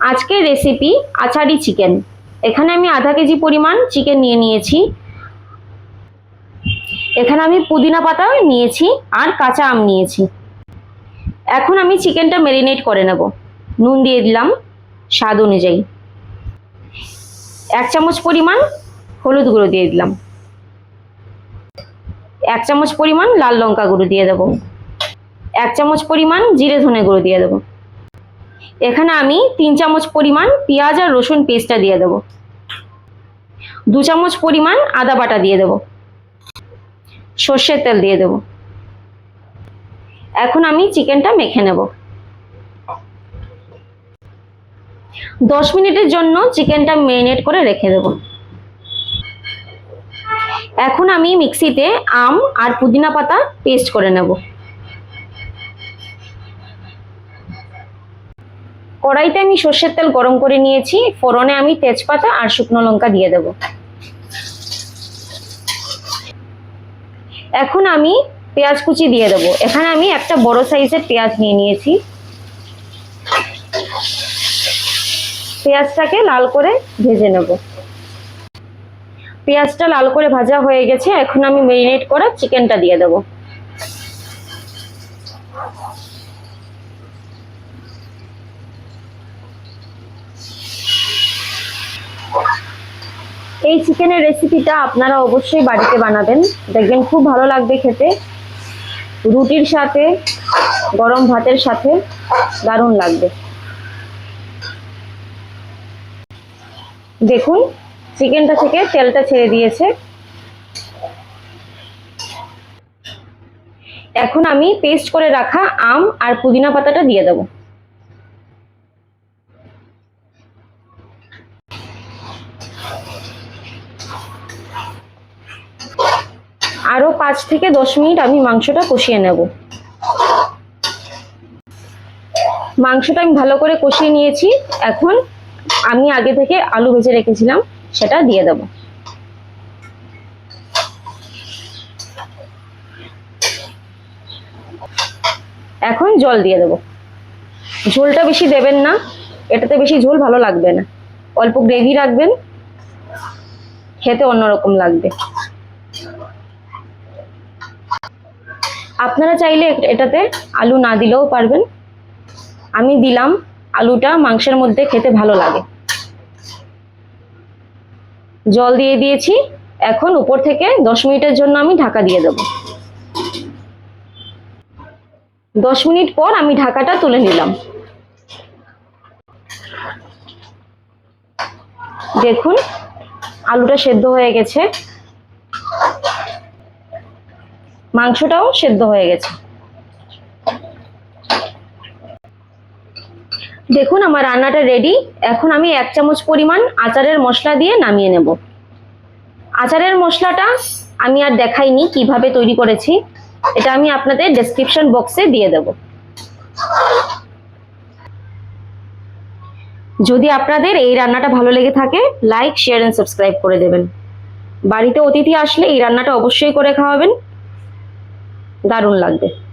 আজকের recipe achari chicken এখানে আমি আধা কেজি পরিমাণ চিকেন নিয়ে নিয়েছি। এখানে আমি পুদিনা পাতা নিয়েছি আর কাঁচা আম নিয়েছি। এখন আমি চিকেনটা ম্যারিনেট করে নেব। নুন দিয়ে দিলাম স্বাদ অনুযায়ী। এক চামচ পরিমাণ হলুদ গুঁড়ো দিয়ে দিলাম। এক চামচ পরিমাণ লাল লঙ্কা গুঁড়ো দিয়ে দেবো। এক চামচ পরিমাণ জিরে ধনে গুঁড়ো দিয়ে দেবো। এখানে আমি তিন চামচ পরিমাণ পেঁয়াজ আর রসুন পেস্টটা দিয়ে দেবো। দু চামচ পরিমাণ আদা বাটা দিয়ে দেবো। সর্ষের তেল দিয়ে দেবো। এখন আমি চিকেনটা মেখে নেব। দশ মিনিটের জন্য চিকেনটা মেরিনেট করে রেখে দেবো। এখন আমি মিক্সিতে আম আর পুদিনা পাতা পেস্ট করে নেব। কড়াইতে আমি সর্ষের তেল গরম করে নিয়েছি, ফোড়নে আমি তেজপাতা আর শুকনো লঙ্কা দিয়ে দেব। এখন আমি পেঁয়াজ কুচি দিয়ে দেবো। এখানে আমি একটা বড় সাইজের পেঁয়াজ নিয়ে নিয়েছি। পেঁয়াজটাকে লাল করে ভেজে নেব। পেঁয়াজটা লাল করে ভাজা হয়ে গেছে, এখন আমি মেরিনেট করা চিকেনটা দিয়ে দেবো। এই চিকেনের রেসিপিটা আপনারা অবশ্যই বাড়িতে বানাবেন। দেখবেন খুব ভালো লাগবে খেতে। রুটির সাথে, গরম ভাতের সাথে দারুণ লাগবে। দেখুন, চিকেনটা থেকে তেলটা ছেড়ে দিয়েছে। এখন আমি পেস্ট করে রাখা আম আর পুদিনা পাতাটা দিয়ে দেবো। আরও পাঁচ থেকে দশ মিনিট আমি মাংসটা কষিয়ে নেব। মাংসটা আমি ভালো করে কষিয়ে নিয়েছি। এখন আমি আগে থেকে আলু ভেজে রেখেছিলাম, সেটা দিয়ে দেব। এখন জল দিয়ে দেব। ঝোলটা বেশি দেবেন না, এটাতে বেশি ঝোল ভালো লাগবে না। অল্প গ্রেভি রাখবেন খেতে অন্যরকম লাগবে। আপনারা চাইলে এটাতে আলু না দিলেও পারবেন। আমি দিলাম আলুটা, মাংসের মধ্যে খেতে ভালো লাগে। জল দিয়ে দিয়েছি। এখন উপর থেকে দশ মিনিটের জন্য আমি ঢাকা দিয়ে দেব। দশ মিনিট পর আমি ঢাকাটা তুলে নিলাম। দেখুন আলুটা সেদ্ধ হয়ে গেছে। মাংসটাও সেদ্ধ হয়ে গেছে। দেখুন, আমার রান্নাটা রেডি এখন আমি এক চামচ পরিমাণ আচারের মশলা দিয়ে নামিয়ে নেব। আচারের মশলাটা আমি আর দেখাইনি কীভাবে তৈরি করেছি। এটা আমি আপনাদের ডেসক্রিপশন বক্সে দিয়ে দেব। যদি আপনাদের এই রান্নাটা ভালো লেগে থাকে লাইক শেয়ার অ্যান্ড সাবস্ক্রাইব করে দেবেন। বাড়িতে অতিথি আসলে এই রান্নাটা অবশ্যই করে খাওয়াবেন। দারুণ লাগবে।